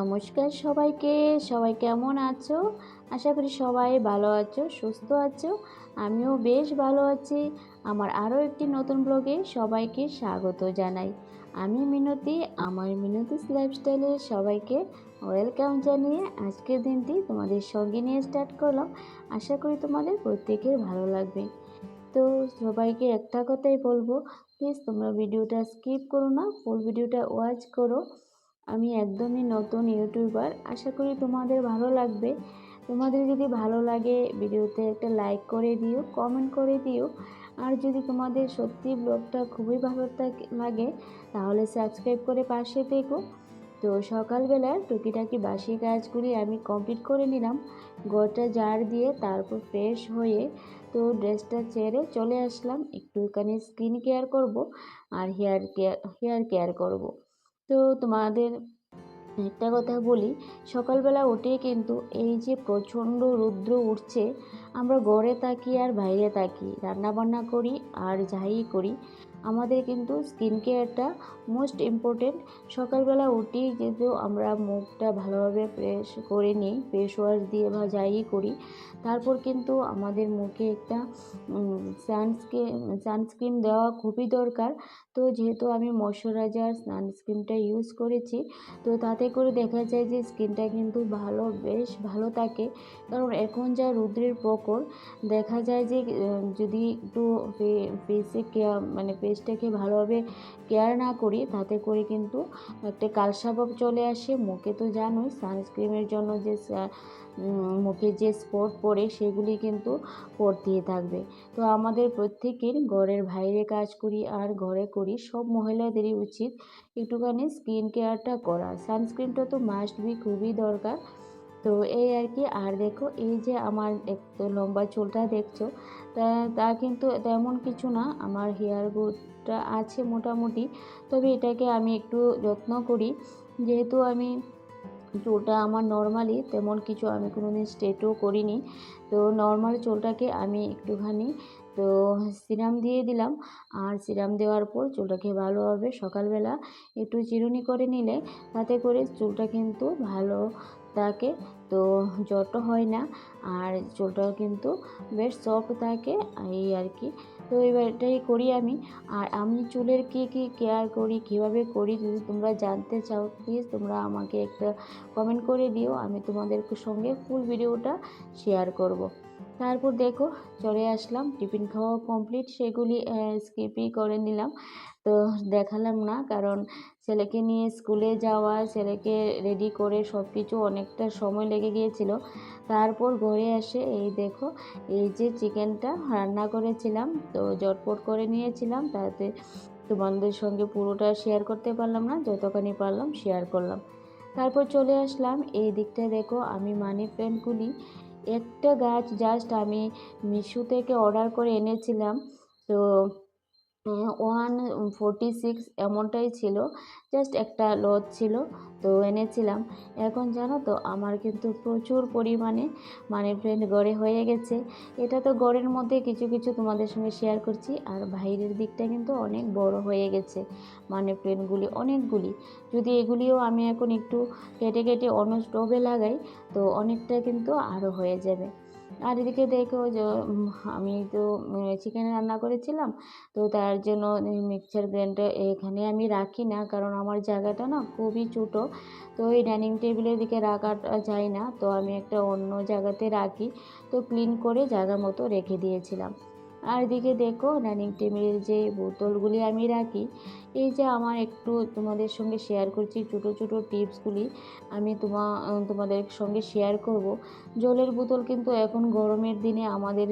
নমস্কার সবাইকে। সবাই কেমন আছো? আশা করি সবাই ভালো আছো, সুস্থ আছো। আমিও বেশ ভালো আছি। আমার আরও একটি নতুন ব্লগে সবাইকে স্বাগত জানাই। আমি মিনতি, আমার মিনতিস লাইফস্টাইলে সবাইকে ওয়েলকাম জানিয়ে আজকের দিনটি তোমাদের সঙ্গে নিয়ে স্টার্ট করলাম। আশা করি তোমাদের প্রত্যেকের ভালো লাগবে। তো সবাইকে একটা কথাই বলব প্লিজ তোমরা ভিডিওটা স্কিপ করো না ফুল ভিডিওটা ওয়াচ করো। আমি একদমই নতুন ইউটিউবার। আশা করি তোমাদের ভালো লাগবে। তোমাদের যদি ভালো লাগে ভিডিওতে একটা লাইক করে দিও, কমেন্ট করে দিও। আর যদি তোমাদের সত্যি ব্লগটা খুবই ভালো লাগে, তাহলে সাবস্ক্রাইব করে পাশে থেকো। তো সকালবেলা টুকিটাকি বাসি কাজগুলি আমি কমপ্লিট করে নিলাম। গোটা জার দিয়ে তারপর ফ্রেশ হয়ে তো ড্রেসটা ছেড়ে চলে আসলাম। একটুখানি স্কিন কেয়ার করব আর হেয়ার কেয়ার হেয়ার কেয়ার করব। তো তোমাদের একটা কথা বলি, সকালবেলা উঠে কিন্তু এই যে প্রচণ্ড রৌদ্র উঠছে, আমরা ঘরে থাকি আর বাইরে থাকি, রান্নাবান্না করি আর যাই করি। আমাদের কিন্তু স্কিন কেয়ারটা মোস্ট ইম্পর্টেন্ট সকালবেলা উঠেই যেহেতু আমরা মুখটা ভালোভাবে ফ্রেশ করে নিই ফেস ওয়াশ দিয়ে বা যাই করি, তারপর কিন্তু আমাদের মুখে একটা সানস্ক্রিন সানস্ক্রিন দেওয়া খুবই দরকার। তো যেহেতু আমি ময়শ্চারাইজার সানস্ক্রিনটা ইউজ করেছি, তো তাতে করে দেখা যায় যে স্কিনটা কিন্তু ভালো, বেশ ভালো থাকে। কারণ এখন যা রৌদ্রের প্রকোপ, দেখা যায় যে যদি একটু ফেসে কেয়ার মানে ফেসটাকে ভালোভাবে কেয়ার না করি, তাতে করে কিন্তু একটা কালসাভাব চলে আসে। মুখে তো জানোই সানস্ক্রিনের জন্য যে মুখে যে স্পট পড়ে সেগুলি কিন্তু পড়তেই থাকবে। তো আমাদের প্রত্যেকের ঘরের বাইরে কাজ করি আর ঘরে করি, সব মহিলাদেরই উচিত একটুখানি স্কিন কেয়ারটা করা। সানস্ক্রিনটা তো মাস্ট বি খুবই দরকার। তো এই আর কি, আর দেখো এই যে আমার একটু লম্বা চুলটা দেখছ তা কিন্তু তেমন কিছু না, আমার হেয়ার গ্রোথটা আছে মোটামুটি। তবে এটাকে আমি একটু যত্ন করি। যেহেতু আমি চুলটা আমার নর্মালি, তেমন কিছু আমি কোনো দিন স্ট্রেটও করিনি। তো নর্মাল চুলটাকে আমি একটুখানি, তো সিরাম দিয়ে দিলাম। আর সিরাম দেওয়ার পর চুলটাকে ভালোভাবে সকালবেলা। একটু চিরুনি করে নিলে, তাতে করে চুলটা কিন্তু ভালো থাকে তো জটও হয় না, আর চুলটাও কিন্তু বেশ সফট থাকে এই আর কি। তো এবার এটাই করি আমি। আর আমি চুলের কি কি কেয়ার করি, কীভাবে করি যদি তোমরা জানতে চাও প্লিজ তোমরা আমাকে একটা কমেন্ট করে দিও। আমি তোমাদের সঙ্গে ফুল ভিডিওটা শেয়ার করব। তারপর দেখো চলে আসলাম, টিফিন খাওয়া কমপ্লিট সেগুলি স্কিপই করে নিলাম। তো দেখালাম না, কারণ ছেলেকে নিয়ে স্কুলে যাওয়া, ছেলেকে রেডি করে সব কিছু অনেকটা সময় লেগে গিয়েছিল। তারপর ঘরে এসে এই দেখো, এই যে চিকেনটা রান্না করেছিলাম, তো জটপট করে নিয়েছিলাম, তাতে তোমাদের সঙ্গে পুরোটা শেয়ার করতে পারলাম না, যতখানি পারলাম শেয়ার করলাম। তারপর চলে আসলাম, এই দিকটা দেখো আমি মানি প্ল্যান্টগুলি একটা গাছ জাস্ট আমি মিশো থেকে অর্ডার করে এনেছিলাম। তো ওয়ান ফোরটি সিক্স এমনটাই ছিল জাস্ট একটা লজ ছিল, তো এনেছিলাম। এখন জানো তো, আমার কিন্তু প্রচুর পরিমাণে মানি প্ল্যান্ট গড়ে হয়ে গেছে। এটা তো গড়ের মধ্যে কিছু কিছু তোমাদের সঙ্গে শেয়ার করছি, আর বাইরের দিকটা কিন্তু অনেক বড় হয়ে গেছে, মানি প্ল্যান্টগুলি অনেকগুলি। যদি এগুলিও আমি এখন একটু কেটে কেটে অন্য স্টোভে লাগাই, তো অনেকটা কিন্তু আরও হয়ে যাবে। আর এদিকে দেখো যে আমি তো চিকেন রান্না করেছিলাম। তো তার জন্য মিক্সার গ্রাইন্ডার এখানে আমি রাখি না, কারণ আমার জায়গাটা না খুবই ছোটো। তো এই ডাইনিং টেবিলের দিকে রাখা যায় না। তো আমি একটা অন্য জায়গাতে রাখি। তো ক্লিন করে জায়গা মতো রেখে দিয়েছিলাম। আর এদিকে দেখো ডাইনিং টেবিলের যে বোতলগুলি আমি রাখি, এই যে আমার একটু তোমাদের সঙ্গে শেয়ার করছি ছোটো ছোটো টিপসগুলি আমি তোমা, তোমাদের সঙ্গে শেয়ার করব। জলের বোতল কিন্তু এখন গরমের দিনে আমাদের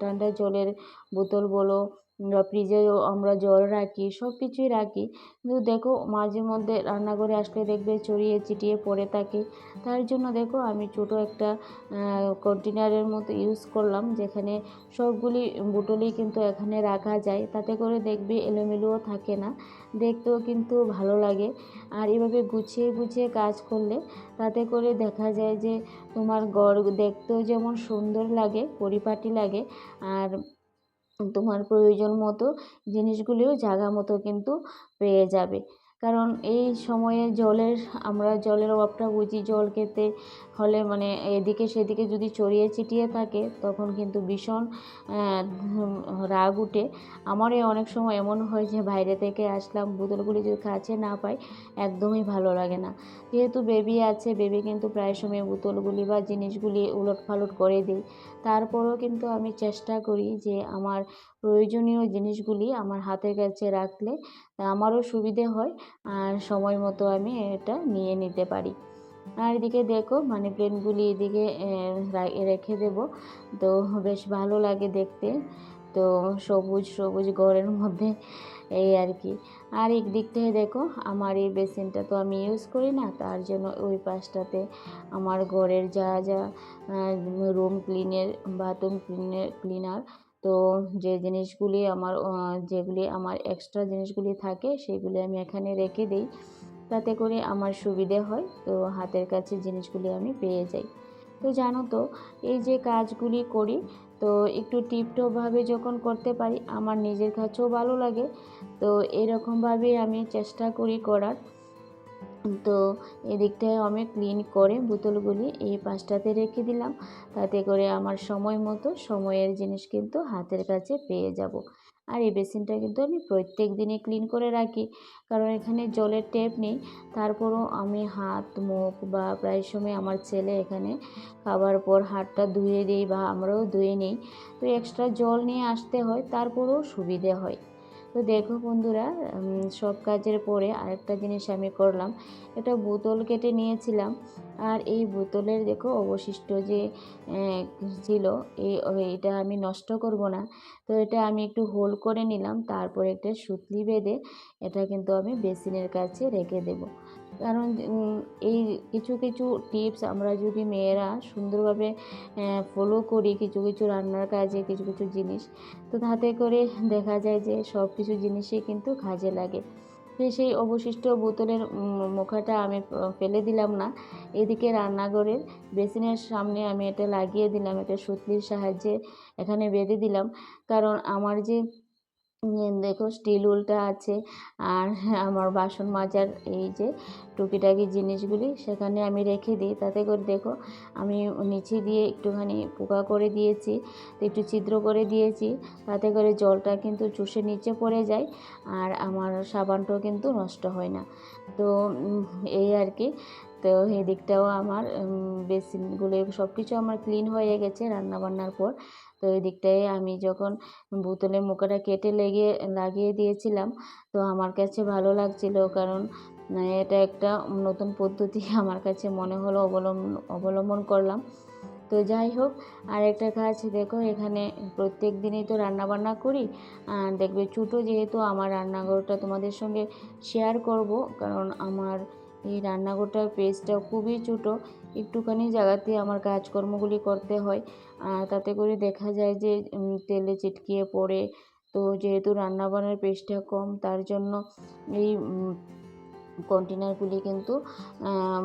ঠান্ডা জলের বোতল বলো বা ফ্রিজেও আমরা জল রাখি সব কিছুই রাখি। কিন্তু দেখো, মাঝে মধ্যে রান্নাঘরে আসলে দেখবে ছড়িয়ে ছিটিয়ে পড়ে থাকে। তার জন্য দেখো, আমি ছোটো একটা কন্টেনারের মতো ইউজ করলাম, যেখানে সবগুলি বোতলই কিন্তু এখানে রাখা যায়। তাতে করে দেখবে এলোমেলোও থাকে না। দেখতেও কিন্তু ভালো লাগে। আর এভাবে গুছিয়ে গুছিয়ে কাজ করলে তাতে করে দেখা যায় যে, তোমার গড় দেখতেও যেমন সুন্দর লাগে, পরিপাটি লাগে। আর তোমার প্রয়োজন মতো জিনিসগুলিও জায়গা মতো কিন্তু পেয়ে যাবে। কারণ এই সময়ে জলের, আমরা জলের অভাবটা বুঝি, জল খেতে হলে মানে এদিকে সেদিকে যদি চড়িয়ে ছিটিয়ে থাকে, তখন কিন্তু ভীষণ রাগ উঠে। আমারই অনেক সময় এমন হয় যে বাইরে থেকে আসলাম, বোতলগুলি যদি কাছে না পাই, একদমই ভালো লাগে না। যেহেতু বেবি আছে, বেবি কিন্তু প্রায় সময় বোতলগুলি বা জিনিসগুলি উলট পালট করে দিই তারপরেও কিন্তু আমি চেষ্টা করি যে আমার প্রয়োজনীয় জিনিসগুলি আমার হাতের কাছে রাখলে আমারও সুবিধে হয় আর সময় মতো আমি এটা নিয়ে নিতে পারি। আর এদিকে দেখো মানি প্ল্যান্টগুলি এদিকে রেখে দেব। তো বেশ ভালো লাগে দেখতে। তো সবুজ সবুজ ঘরের মধ্যে এই আর কি। আর এক দিক থেকে দেখো আমার এই বেসিনটা তো আমি ইউজ করি না, তার জন্য ওই পাশটাতে আমার ঘরের যা যা room cleaner, bathroom cleaner, cleaner তো যে জিনিসগুলি আমার যেগুলি আমার এক্সট্রা জিনিসগুলি থাকে সেগুলি আমি এখানে রেখে দিই। তাতে করে আমার সুবিধে হয়। তো হাতের কাছে জিনিসগুলি আমি পেয়ে যাই। তো জানো তো, এই যে কাজগুলি করি, তো একটু টিপটপভাবে যখন করতে পারি, আমার নিজের কাছেও ভালো লাগে। তো এরকমভাবেই আমি চেষ্টা করি করার। তো এদিকটায় আমি ক্লিন করে বোতলগুলি এই পাশটাতে রেখে দিলাম। তাতে করে আমার সময় মতো সময়ের জিনিস কিন্তু হাতের কাছে পেয়ে যাব। আর এই বেসিনটা কিন্তু আমি প্রত্যেক দিনে ক্লিন করে রাখি। কারণ এখানে জলের টেপ নেই। তারপরও আমি হাত, মুখ বা প্রায় সময় আমার ছেলে এখানে খাবার পর হাতটা ধুয়ে দিই বা আমরাও ধুয়ে নিই। তো এক্সট্রা জল নিয়ে আসতে হয়, তারপরেও সুবিধে হয়। তো দেখো বন্ধুরা সব কাজের পরে আরেকটা জিনিস আমি করলাম। এটা বোতল কেটে নিয়েছিলাম। আর এই বোতলের দেখো অবশিষ্ট যে ছিল, এই এটা আমি নষ্ট করব না। তো এটা আমি একটু হোল করে নিলাম, তারপরে একটা সুতলি বেঁধে এটা কিন্তু আমি বেসিনের কাছে রেখে দেব। কারণ এই কিছু কিছু টিপস আমরা যদি মেয়েরা সুন্দরভাবে ফলো করি, কিছু কিছু রান্নার কাজে, কিছু কিছু জিনিস, তো তাতে করে দেখা যায় যে সব কিছু জিনিসই কিন্তু কাজে লাগে। সেই অবশিষ্ট বোতলের মুখাটা আমি ফেলে দিলাম না। এদিকে রান্নাঘরের বেসিনের সামনে আমি এটা লাগিয়ে দিলাম এটা সুতলির সাহায্যে এখানে বেঁধে দিলাম। কারণ আমার যে দেখো স্টিল উলটা আছে। আর আমার বাসন মাজার এই যে টুকিটাকি জিনিসগুলি সেখানে আমি রেখে দিই। তাতে করে দেখো আমি নিচে দিয়ে একটুখানি পোকা করে দিয়েছি, একটু ছিদ্র করে দিয়েছি। তাতে করে জলটা কিন্তু চুষে নিচে পড়ে যায় আর আমার সাবানটাও কিন্তু নষ্ট হয় না। তো এই আর কি। তো এই দিকটাও আমার বেসিনগুলো সব কিছু আমার ক্লিন হয়ে গেছে রান্নাবান্নার পর। তো এই দিকটায় আমি যখন বোতলের মুখটা কেটে লেগে, লাগিয়ে দিয়েছিলাম, তো আমার কাছে ভালো লাগছিল। কারণ এটা একটা নতুন পদ্ধতি আমার কাছে মনে হলো অবলম্বন অবলম্বন করলাম। তো যাই হোক আর একটা কাজ দেখো, এখানে প্রত্যেক দিনই তো রান্নাবান্না করি। আর দেখবে ছোটো যেহেতু আমার রান্নাঘরটা তোমাদের সঙ্গে শেয়ার করব। কারণ আমার এই রান্নাঘরটার পেজটা খুবই ছোটো। একটুখানি জায়গাতে আমার কাজকর্মগুলি করতে হয়। আর তাতে করে দেখা যায় যে তেলে চিটকিয়ে পড়ে। তো যেহেতু রান্নাবান্নার পেজটা কম, তার জন্য এই কন্টেনারগুলি কিন্তু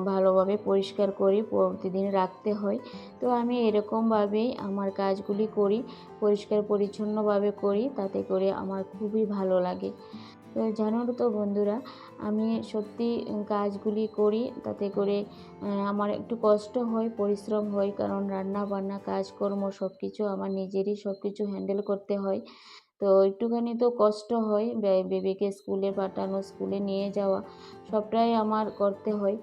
ভালোভাবে পরিষ্কার করি প্রতিদিন রাখতে হয়। তো আমি এরকমভাবেই আমার কাজগুলি করি, পরিষ্কার পরিচ্ছন্নভাবে করি। তাতে করে আমার খুবই ভালো লাগে। তো জানো তো বন্ধুরা, আমি সত্যি কাজগুলি করি, তাতে করে আমার একটু কষ্ট হয়, পরিশ্রম হয়, কারণ রান্না বান্না কাজকর্ম সব কিছু আমার নিজেরই সব কিছু হ্যান্ডেল করতে হয়। তো একটুখানি তো কষ্ট হয় বেবিকে স্কুলে পাঠানো, স্কুলে নিয়ে যাওয়া, সবটাই আমার করতে হয়।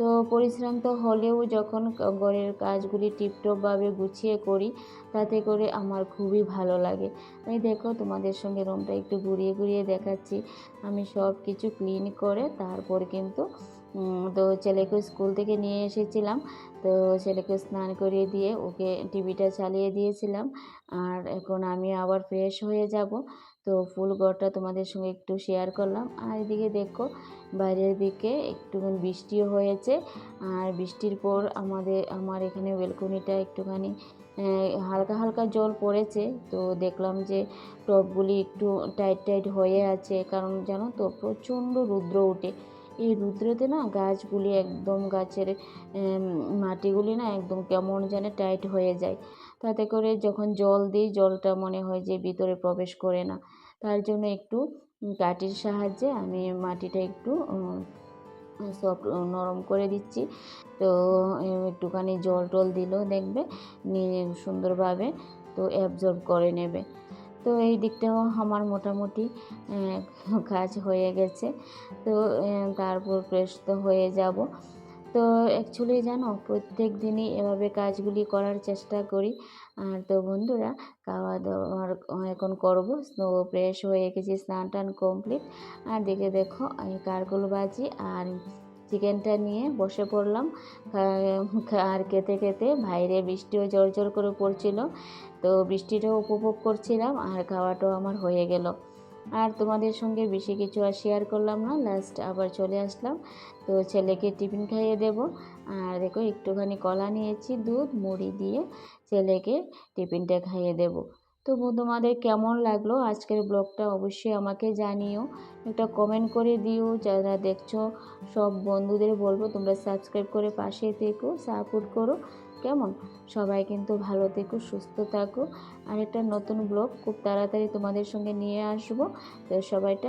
তো পরিশ্রান্ত হলেও যখন ঘরের কাজগুলি টিপটপভাবে গুছিয়ে করি, তাতে করে আমার খুবই ভালো লাগে। তাই দেখো তোমাদের সঙ্গে রুমটা একটু ঘুরিয়ে ঘুরিয়ে দেখাচ্ছি। আমি সব কিছু ক্লিন করে তারপর কিন্তু তো ছেলেকে স্কুল থেকে নিয়ে এসেছিলাম। তো ছেলেকে স্নান করিয়ে দিয়ে ওকে টিভিটা চালিয়ে দিয়েছিলাম। আর এখন আমি আবার ফ্রেশ হয়ে যাব। তো ফুল ঘরটা তোমাদের সঙ্গে একটু শেয়ার করলাম। আর এদিকে দেখো, বাইরের দিকে একটুখানি বৃষ্টিও হয়েছে। আর বৃষ্টির পর আমাদের, আমার এখানে বেলকনিটা একটুখানি হালকা হালকা জল পড়েছে। তো দেখলাম যে টবগুলি একটু টাইট টাইট হয়ে আছে। কারণ জানো তো, প্রচণ্ড রুদ্র ওঠে। এই রুদ্রতে না গাছগুলি একদম গাছের মাটিগুলি না একদম কেমন যেন টাইট হয়ে যায়। তাতে করে যখন জল দিই, জলটা মনে হয় যে ভিতরে প্রবেশ করে না। তার জন্য একটু কাঠির সাহায্যে আমি মাটিটা একটু সফট নরম করে দিচ্ছি। তো একটুখানি জল টল দিলেও দেখবে নিয়ে সুন্দরভাবে তো অ্যাবজর্ব করে নেবে। তো এই দিকটাও আমার মোটামুটি কাজ হয়ে গেছে। তো তারপর ফ্রেশ তো হয়ে যাব। তো অ্যাকচুয়ালি জানো, প্রত্যেক দিনই এভাবে কাজগুলি করার চেষ্টা করি। আর তো বন্ধুরা খাওয়া দাওয়ার এখন করব তো ফ্রেশ হয়ে গেছি স্নান টান কমপ্লিট আর দেখে দেখো, আমি কারগুলো বাজি আর চিকেনটা নিয়ে বসে পড়লাম। আর খেতে খেতে বাইরে বৃষ্টিও জোর জোর করে পড়ছিল। তো বৃষ্টিটাও উপভোগ করছিলাম আর খাওয়াটাও আমার হয়ে গেল। আর তোমাদের সঙ্গে বেশি কিছু আর শেয়ার করলাম না লাস্ট আবার চলে আসলাম। তো ছেলেকে টিফিন খাইয়ে দেব। আর দেখো একটুখানি কলা নিয়েছি, দুধ, মুড়ি দিয়ে ছেলেকে টিফিনটা খাইয়ে দেব। তো তোমাদের কেমন লাগল আজকের ব্লগটা? অবশ্যই আমাকে জানিও। একটা কমেন্ট করে দিও। যারা দেখছ, সব বন্ধুদের বলব, তোমরা সাবস্ক্রাইব করে পাশে থেকো সাপোর্ট করো। কেমন? সবাই কিন্তু ভালো থেকো, সুস্থ থাকো। আর একটা নতুন ব্লগ খুব তাড়াতাড়ি তোমাদের সঙ্গে নিয়ে আসব। তো সবাইটা